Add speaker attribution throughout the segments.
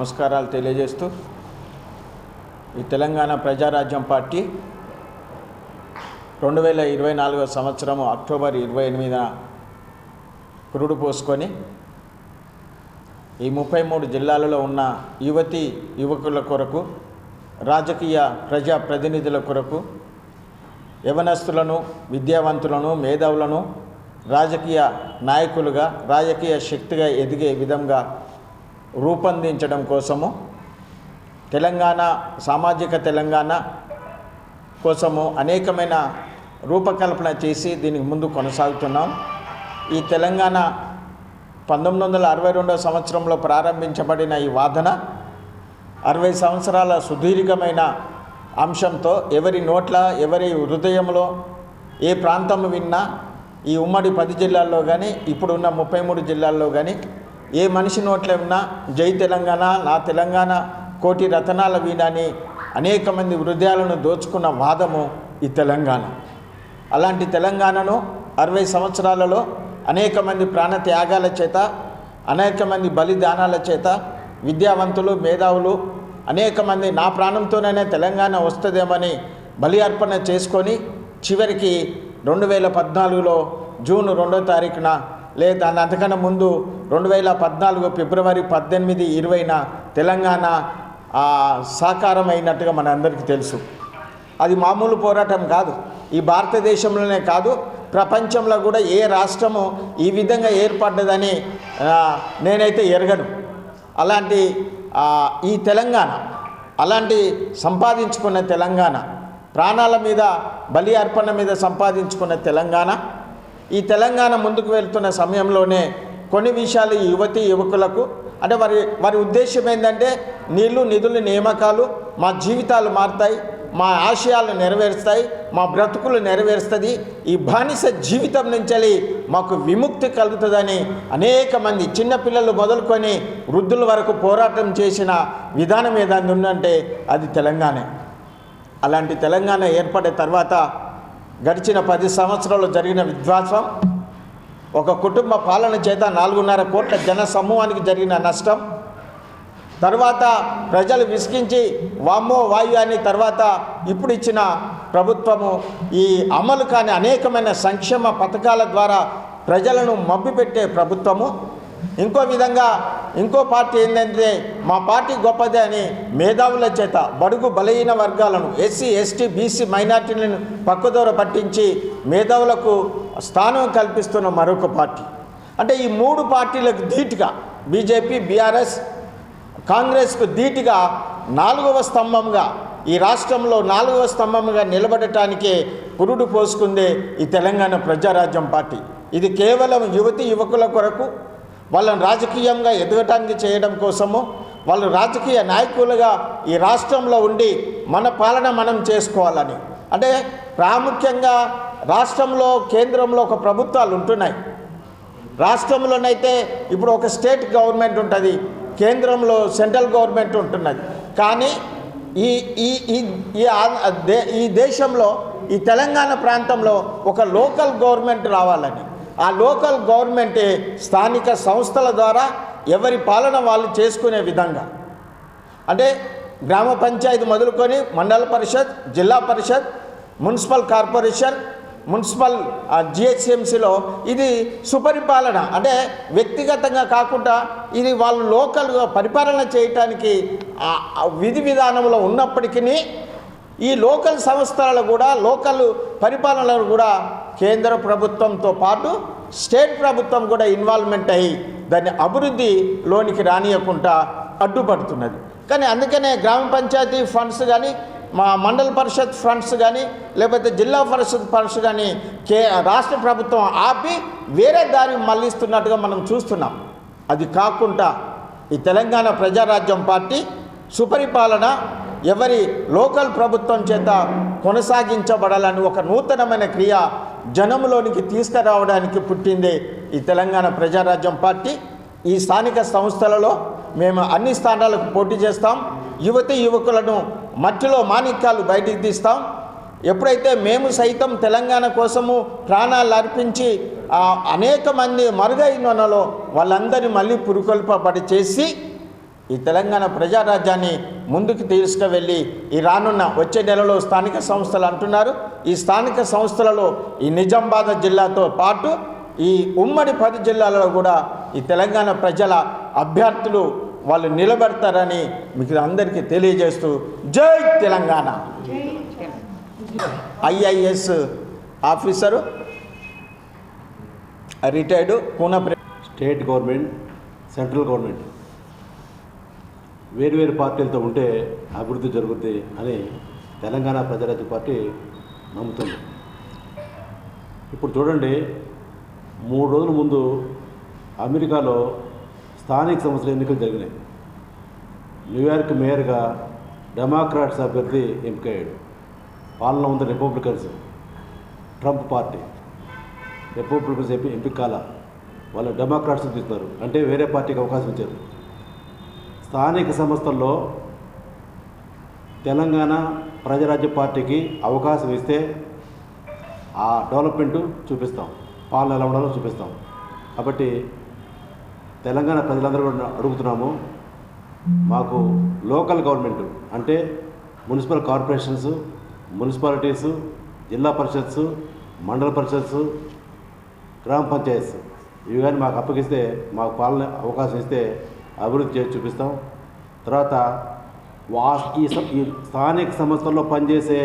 Speaker 1: నమస్కారాలు తెలియజేస్తూ ఈ తెలంగాణ ప్రజారాజ్యం పార్టీ రెండు వేల ఇరవై నాలుగో సంవత్సరము అక్టోబర్ ఇరవై ఎనిమిదిన పురుడు పోసుకొని ఈ ముప్పై మూడు జిల్లాలలో ఉన్న యువతి యువకుల కొరకు రాజకీయ ప్రజా ప్రతినిధుల కొరకు యవనస్తులను విద్యావంతులను మేధావులను రాజకీయ నాయకులుగా రాజకీయ శక్తిగా ఎదిగే విధంగా రూపొందించడం కోసము తెలంగాణ సామాజిక తెలంగాణ కోసము అనేకమైన రూపకల్పన చేసి దీనికి ముందు కొనసాగుతున్నాం. ఈ తెలంగాణ పంతొమ్మిది వందల అరవై రెండవ సంవత్సరంలో ప్రారంభించబడిన ఈ వాదన అరవై సంవత్సరాల సుదీర్ఘమైన అంశంతో ఎవరి నోట్ల ఎవరి హృదయంలో ఏ ప్రాంతం విన్నా ఈ ఉమ్మడి పది జిల్లాల్లో కానీ ఇప్పుడున్న ముప్పై మూడు జిల్లాల్లో కానీ ఏ మనిషి నోట్లేమన్నా జై తెలంగాణ నా తెలంగాణ కోటి రతనాల వీణని అనేక మంది హృదయాలను దోచుకున్న వాదము ఈ తెలంగాణ. అలాంటి తెలంగాణను అరవై సంవత్సరాలలో అనేక మంది ప్రాణ త్యాగాల చేత అనేక మంది బలిదానాల చేత విద్యావంతులు మేధావులు అనేక మంది నా ప్రాణంతోనే తెలంగాణ వస్తుందేమని బలి అర్పణ చేసుకొని చివరికి రెండు వేల పద్నాలుగులో జూన్ రెండో తారీఖున లేదా అంతకన్నా ముందు రెండు వేల పద్నాలుగు ఫిబ్రవరి పద్దెనిమిది ఇరవైన తెలంగాణ ఆ, మన మనందరికీ తెలుసు. అది మామూలు పోరాటం కాదు. ఈ భారతదేశంలోనే కాదు ప్రపంచంలో కూడా ఏ రాష్ట్రము ఈ విధంగా ఏర్పడ్డదని నేనైతే ఎరగను. అలాంటి ఈ తెలంగాణ అలాంటి సంపాదించుకున్న తెలంగాణ ప్రాణాల మీద బలి అర్పణ మీద సంపాదించుకున్న తెలంగాణ ఈ తెలంగాణ ముందుకు వెళ్తున్న సమయంలోనే కొన్ని విషయాలు యువతి యువకులకు అంటే వారి వారి ఉద్దేశం ఏంటంటే నీళ్ళు నిధులు నియామకాలు మా జీవితాలు మారుతాయి మా ఆశయాలు నెరవేరుస్తాయి మా బ్రతుకులు నెరవేరుస్తుంది. ఈ బానిస జీవితం నుంచి మాకు విముక్తి కలుగుతుందని అనేక మంది చిన్నపిల్లలు మొదలుకొని వృద్ధుల వరకు పోరాటం చేసిన విధానం ఏదైనా ఉందంటే అది తెలంగాణ. అలాంటి తెలంగాణ ఏర్పడిన తర్వాత గడిచిన పది సంవత్సరాలు జరిగిన విధ్వంసం ఒక కుటుంబ పాలన చేత నాలుగున్నర కోట్ల జన సమూహానికి జరిగిన నష్టం తర్వాత ప్రజలు విసిగించి వామ్మో వాయు అని తర్వాత ఇప్పుడు ఇచ్చిన ప్రభుత్వము ఈ అమలు కాని అనేకమైన సంక్షేమ పథకాల ద్వారా ప్రజలను మబ్బిపెట్టే ప్రభుత్వము. ఇంకో విధంగా ఇంకో పార్టీ ఏంటంటే మా పార్టీ గొప్పదే అని మేధావుల చేత బడుగు బలహీన వర్గాలను S C S T B C మైనార్టీలను పక్కదోర పట్టించి మేధావులకు స్థానం కల్పిస్తున్న మరొక పార్టీ. అంటే ఈ మూడు పార్టీలకు ధీటుగా బీజేపీ బీఆర్ఎస్ కాంగ్రెస్కు ధీటుగా నాలుగవ స్తంభంగా ఈ రాష్ట్రంలో నాలుగవ స్తంభంగా నిలబడటానికే పురుడు పోసుకుందే ఈ తెలంగాణ ప్రజారాజ్యం పార్టీ. ఇది కేవలం యువతి యువకుల కొరకు వాళ్ళని రాజకీయంగా ఎదగటానికి చేయడం కోసము వాళ్ళు రాజకీయ నాయకులుగా ఈ రాష్ట్రంలో ఉండి మన పాలన మనం చేసుకోవాలని. అంటే ప్రాముఖ్యంగా రాష్ట్రంలో కేంద్రంలో ఒక ప్రభుత్వాలు ఉంటున్నాయి. రాష్ట్రంలోనైతే ఇప్పుడు ఒక స్టేట్ గవర్నమెంట్ ఉంటుంది కేంద్రంలో సెంట్రల్ గవర్నమెంట్ ఉంటున్నది. కానీ ఈ ఈ ఈ దే- ఈ దేశంలో ఈ తెలంగాణ ప్రాంతంలో ఒక లోకల్ గవర్నమెంట్ రావాలని. ఆ లోకల్ గవర్నమెంటే స్థానిక సంస్థల ద్వారా ఎవరి పాలన వాళ్ళు చేసుకునే విధంగా. అంటే గ్రామ పంచాయతీ మొదలుకొని మండల పరిషత్ జిల్లా పరిషత్ మున్సిపల్ కార్పొరేషన్ మున్సిపల్ జిహెచ్ఎంసీలో ఇది సుపరిపాలన. అంటే వ్యక్తిగతంగా కాకుండా ఇది వాళ్ళు లోకల్గా పరిపాలన చేయటానికి విధి విధానంలో ఉన్నప్పటికీ ఈ లోకల్ సంస్థలలో కూడా లోకల్ పరిపాలనలు కూడా కేంద్ర ప్రభుత్వంతో పాటు స్టేట్ ప్రభుత్వం కూడా ఇన్వాల్వ్మెంట్ అయ్యి దాన్ని అభివృద్ధిలోనికి రానియకుండా అడ్డుపడుతున్నది. కానీ అందుకనే గ్రామ పంచాయతీ ఫండ్స్ కానీ మా మండల పరిషత్ ఫండ్స్ కానీ లేకపోతే జిల్లా పరిషత్ ఫండ్స్ కానీ కే రాష్ట్ర ప్రభుత్వం ఆపి వేరే దారి మళ్ళిస్తున్నట్టుగా మనం చూస్తున్నాం. అది కాకుండా ఈ తెలంగాణ ప్రజారాజ్యం పార్టీ సుపరిపాలన ఎవరి లోకల్ ప్రభుత్వం చేత కొనసాగించబడాలని ఒక నూతనమైన క్రియ జనంలోనికి తీసుకురావడానికి పుట్టిందే ఈ తెలంగాణ ప్రజారాజ్యం పార్టీ. ఈ స్థానిక సంస్థలలో మేము అన్ని స్థానాలకు పోటీ చేస్తాం. యువతి యువకులను మట్టిలో మాణిక్యాలు బయటికి తీస్తాం. ఎప్పుడైతే మేము సైతం తెలంగాణ కోసము ప్రాణాలు అర్పించి అనేక మంది మరుగైనలో వాళ్ళందరినీ మళ్ళీ పురుకొల్పబడి చేసి ఈ తెలంగాణ ప్రజారాజ్యాన్ని ముందుకు తీసుకువెళ్ళి ఈ రానున్న వచ్చే నెలలో స్థానిక సంస్థలు అంటున్నారు. ఈ స్థానిక సంస్థలలో ఈ నిజామాబాద్ జిల్లాతో పాటు ఈ ఉమ్మడి పది జిల్లాలలో కూడా ఈ తెలంగాణ ప్రజల అభ్యర్థులు వాళ్ళు నిలబెడతారని మీకు అందరికీ తెలియజేస్తూ జై Telangana. IIS officer retired Poona
Speaker 2: state government central government. వేరు వేరు పార్టీలతో ఉంటే అభివృద్ధి జరుగుద్ది అని తెలంగాణ ప్రజారాజ్య పార్టీ నమ్ముతుంది. ఇప్పుడు చూడండి మూడు రోజుల ముందు అమెరికాలో స్థానిక సంస్థల ఎన్నికలు జరిగినాయి. న్యూయార్క్ మేయర్గా డెమోక్రాట్స్ అభ్యర్థి ఎంపికయ్యాడు. పాలన ఉంది republicans Trump party. Republicans MP ఎంపిక కాల. వాళ్ళు డెమోక్రాట్స్ తీస్తున్నారు అంటే వేరే పార్టీకి అవకాశం ఇచ్చారు. స్థానిక సంస్థల్లో తెలంగాణ ప్రజారాజ్య పార్టీకి అవకాశం ఇస్తే ఆ డెవలప్మెంట్ చూపిస్తాం. పాలన ఎలా ఉండాలో చూపిస్తాం. కాబట్టి తెలంగాణ ప్రజలందరూ కూడా అడుగుతున్నాము మాకు లోకల్ గవర్నమెంట్ అంటే municipal corporations municipalities zilla parishads mandal Parishads గ్రామ పంచాయత్స్ ఇవి కానీ మాకు అప్పగిస్తే మాకు పాలన అవకాశం ఇస్తే అభివృద్ధి చేసి చూపిస్తాం. తర్వాత వా ఈ స్థానిక సంస్థల్లో పనిచేసే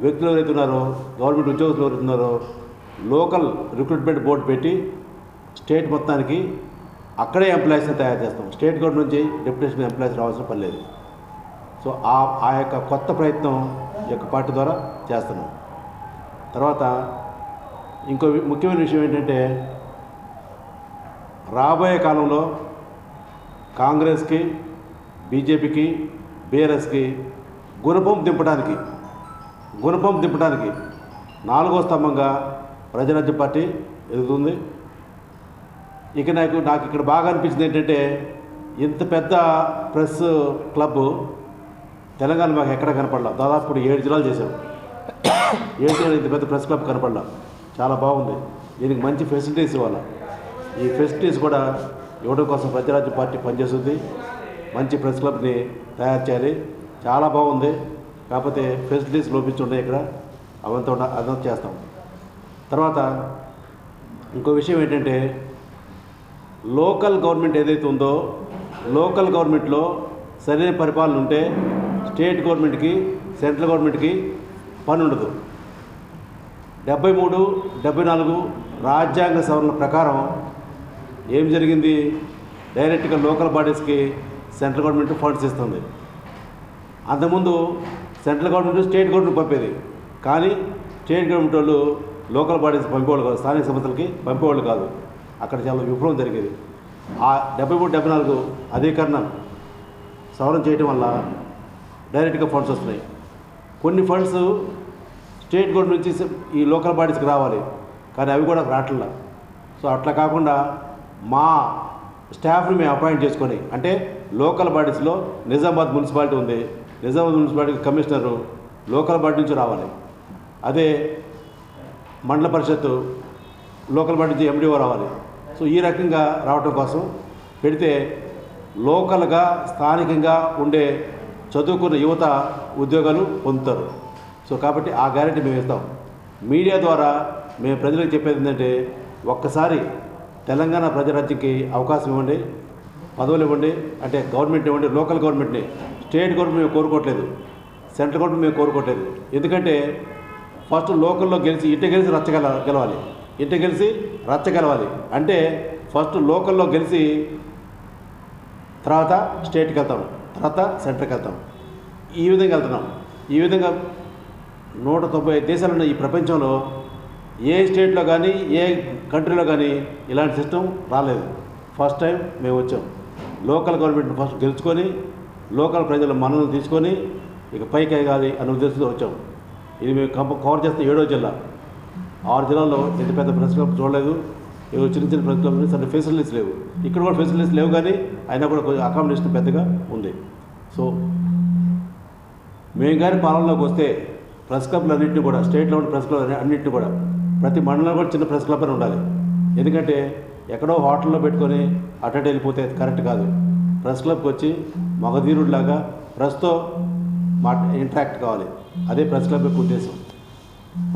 Speaker 2: వ్యక్తులు ఎవరైతే ఉన్నారో గవర్నమెంట్ ఉద్యోగులు ఎవరైతే ఉన్నారో లోకల్ రిక్రూట్మెంట్ బోర్డు పెట్టి స్టేట్ మొత్తానికి అక్కడే ఎంప్లాయీస్ని తయారు చేస్తాం. స్టేట్ గవర్నమెంట్ నుంచి డెప్యుటేషన్ ఎంప్లాయీస్ రావాల్సిన పని లేదు. సో ఆ ఆ యొక్క కొత్త ప్రయత్నం ఈ యొక్క పార్టీ ద్వారా చేస్తున్నాం. తర్వాత ఇంకో ముఖ్యమైన విషయం ఏంటంటే రాబోయే కాలంలో కాంగ్రెస్కి బీజేపీకి బీఆర్ఎస్కి గుణపం దింపడానికి గుణపం దింపడానికి నాలుగో స్తంభంగా ప్రజారాజ్య పార్టీ ఎదుగుతుంది. ఇక నాకు నాకు ఇక్కడ బాగా అనిపించింది ఏంటంటే ఇంత పెద్ద ప్రెస్ క్లబ్ తెలంగాణ మాకు ఎక్కడ కనపడలా? దాదాపు ఇప్పుడు ఏడు జిల్లాలు చేశాం. ఏడు జిల్లాలు ఇంత పెద్ద ప్రెస్ క్లబ్ కనపడలా? చాలా బాగుంది. దీనికి మంచి ఫెసిలిటీస్ ఇవ్వాలి? ఈ ఫెసిలిటీస్ కూడా యువత కోసం ప్రతిరాజ్య పార్టీ పనిచేస్తుంది? మంచి ప్రెస్ క్లబ్ని తయారు చేయాలి. చాలా బాగుంది. కాకపోతే ఫెసిలిటీస్ లోపించుండే ఇక్కడ. అవంతా అదంతా చేస్తాం. తర్వాత ఇంకో విషయం ఏంటంటే లోకల్ గవర్నమెంట్ ఏదైతే ఉందో లోకల్ గవర్నమెంట్లో సరైన పరిపాలన ఉంటే స్టేట్ గవర్నమెంట్కి సెంట్రల్ గవర్నమెంట్కి పని ఉండదు. డెబ్బై మూడు డెబ్బై నాలుగు రాజ్యాంగ సవరణ ప్రకారం ఏం జరిగింది? డైరెక్ట్గా లోకల్ బాడీస్కి సెంట్రల్ గవర్నమెంట్ ఫండ్స్ ఇస్తుంది అంతకుముందు సెంట్రల్ గవర్నమెంట్ స్టేట్ గవర్నమెంట్ పంపేది. కానీ స్టేట్ గవర్నమెంట్ వాళ్ళు లోకల్ బాడీస్ పంపేవాళ్ళు కాదు స్థానిక సంస్థలకి పంపేవాళ్ళు కాదు. అక్కడ చాలా విప్లవం జరిగేది. ఆ డెబ్బై మూడు డెబ్బై నాలుగు అధికరణ సవరణ చేయడం వల్ల డైరెక్ట్గా ఫండ్స్ వస్తున్నాయి. కొన్ని ఫండ్స్ స్టేట్ గవర్నమెంట్ నుంచి ఈ లోకల్ బాడీస్కి రావాలి. కానీ అవి కూడా రావట్లా. సో అట్లా కాకుండా మా స్టాఫ్ని మేము అపాయింట్ చేసుకొని అంటే లోకల్ బాడీస్లో నిజామాబాద్ మున్సిపాలిటీ ఉంది Nizamabad municipality commissioner local body నుంచి రావాలి. అదే మండల పరిషత్తు లోకల్ బాడీ నుంచి ఎండిఓ రావాలి. సో ఈ రకంగా రావటం కోసం పెడితే లోకల్గా స్థానికంగా ఉండే చదువుకున్న యువత ఉద్యోగాలు పొందుతారు. సో కాబట్టి ఆ గ్యారెంటీ మేము ఇస్తాం మీడియా ద్వారా మేము ప్రజలకు చెప్పేది ఏంటంటే ఒక్కసారి తెలంగాణ ప్రజారాజ్యంకి అవకాశం ఇవ్వండి పదవులు ఇవ్వండి అంటే గవర్నమెంట్ ఇవ్వండి లోకల్ గవర్నమెంట్ని. స్టేట్ గవర్నమెంట్ మేము కోరుకోవట్లేదు సెంట్రల్ గవర్నమెంట్ మేము కోరుకోవట్లేదు. ఎందుకంటే ఫస్ట్ లోకల్లో గెలిచి ఇంటి గెలిచి రచ్చగల గెలవాలి. ఇంటి గెలిచి రచ్చ గెలవాలి అంటే ఫస్ట్ లోకల్లో గెలిచి తర్వాత స్టేట్కి వెళ్తాం తర్వాత సెంటర్కి వెళ్తాం. ఈ విధంగా వెళ్తున్నాం. ఈ విధంగా నూట తొంభై ఐదు ఈ ప్రపంచంలో ఏ స్టేట్లో కానీ ఏ కంట్రీలో కానీ ఇలాంటి సిస్టమ్ రాలేదు. ఫస్ట్ టైం మేము వచ్చాం. లోకల్ గవర్నమెంట్ ఫస్ట్ గెలుచుకొని లోకల్ ప్రజల మనల్ని తీసుకొని ఇక పైకి కాదు అనే ఉద్దేశంతో వచ్చాం. ఇది మేము కంప కవర్ చేస్తే ఏడో జిల్లా. ఆరు జిల్లాల్లో ఎంత పెద్ద ప్రెస్ క్లబ్ చూడలేదు. ఏవో చిన్న చిన్న ప్రెస్ క్లబ్ అంటే ఫెసిలిటీస్ లేవు. ఇక్కడ కూడా ఫెసిలిటీస్ లేవు కానీ అయినా కూడా కొంచెం అకామిడేషన్ పెద్దగా ఉంది. సో మేము కానీ పాలనలోకి వస్తే ప్రెస్ క్లబ్లు అన్నింటినీ కూడా స్టేట్లో ఉన్న ప్రెస్ క్లబ్ అన్నింటినీ కూడా ప్రతి మండలంలో కూడా చిన్న ప్రెస్ క్లబ్ అని ఉండాలి. ఎందుకంటే ఎక్కడో హోటల్లో పెట్టుకొని అటెండ్ వెళ్ళిపోతే కరెక్ట్ కాదు. ప్రెస్ క్లబ్కి వచ్చి మగధీరుడిలాగా ప్రెస్తో మా ఇంటరాక్ట్ కావాలి. అదే ప్రెస్ క్లబ్ యొక్క ఉద్దేశం.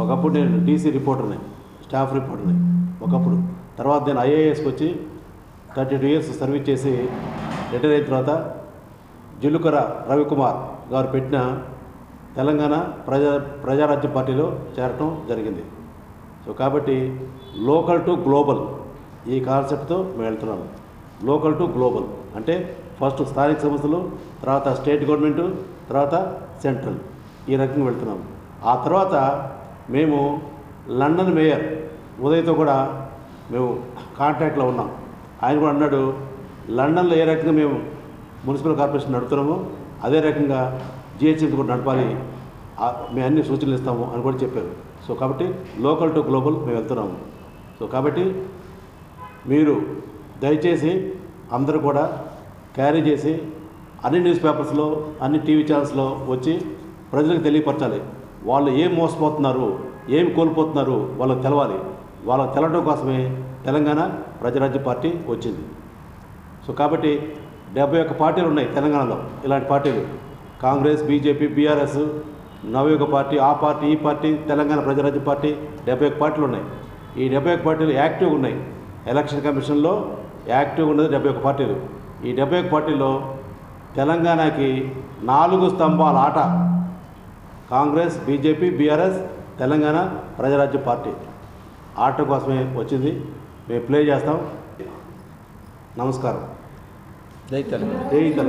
Speaker 2: ఒకప్పుడు నేను డీసీ రిపోర్టర్ని స్టాఫ్ రిపోర్టర్ని ఒకప్పుడు. తర్వాత నేను ఐఏఎస్కి వచ్చి థర్టీ టూ ఇయర్స్ సర్వీస్ చేసి రిటైర్ అయిన తర్వాత జిల్లుకర రవికుమార్ గారు పెట్టిన తెలంగాణ ప్రజా ప్రజారాజ్య పార్టీలో చేరటం జరిగింది. సో కాబట్టి లోకల్ టు గ్లోబల్ ఈ కాన్సెప్ట్తో మేము వెళ్తున్నాము. లోకల్ టు గ్లోబల్ అంటే ఫస్ట్ స్థానిక సంస్థలు తర్వాత స్టేట్ గవర్నమెంటు తర్వాత సెంట్రల్ ఈ రకంగా వెళ్తున్నాము. ఆ తర్వాత మేము లండన్ మేయర్ ఉదయ్తో కూడా మేము కాంటాక్ట్లో ఉన్నాం. ఆయన కూడా అన్నాడు లండన్లో ఏ రకంగా మేము మున్సిపల్ కార్పొరేషన్ నడుపుతున్నామో అదే రకంగా జిహెచ్ఎంసీ కూడా నడపాలి. మేము అన్ని సూచనలు ఇస్తాము అని కూడా చెప్పారు. సో కాబట్టి లోకల్ టు గ్లోబల్ మేము వెళ్తున్నాము. సో కాబట్టి మీరు దయచేసి అందరూ కూడా క్యారీ చేసి అన్ని న్యూస్ పేపర్స్లో అన్ని టీవీ ఛానల్స్లో వచ్చి ప్రజలకు తెలియపరచాలి. వాళ్ళు ఏం మోసపోతున్నారు ఏం కోల్పోతున్నారు వాళ్ళకి తెలవాలి. వాళ్ళకి తెలవడం కోసమే తెలంగాణ ప్రజారాజ్య పార్టీ వచ్చింది. సో కాబట్టి డెబ్బై ఒక్క పార్టీలు ఉన్నాయి తెలంగాణలో ఇలాంటి పార్టీలు. Congress BJP BRS Navayuga party ఆ పార్టీ ఈ పార్టీ తెలంగాణ ప్రజారాజ్య పార్టీ డెబ్బై ఒక్క పార్టీలు ఉన్నాయి. ఈ డెబ్బై ఒక్క పార్టీలు యాక్టివ్గా ఉన్నాయి. ఎలక్షన్ కమిషన్లో యాక్టివ్గా ఉన్నది డెబ్బై ఒక్క పార్టీలు. ఈ డెబ్బై ఒక్క పార్టీలో తెలంగాణకి నాలుగు స్తంభాల ఆట. Congress BJP BRS Telangana Prajarajya party. ఆట కోసమే వచ్చింది. మేము ప్లే చేస్తాం. నమస్కారం.
Speaker 1: జై తెలంగాణ.
Speaker 2: జై తెలంగాణ.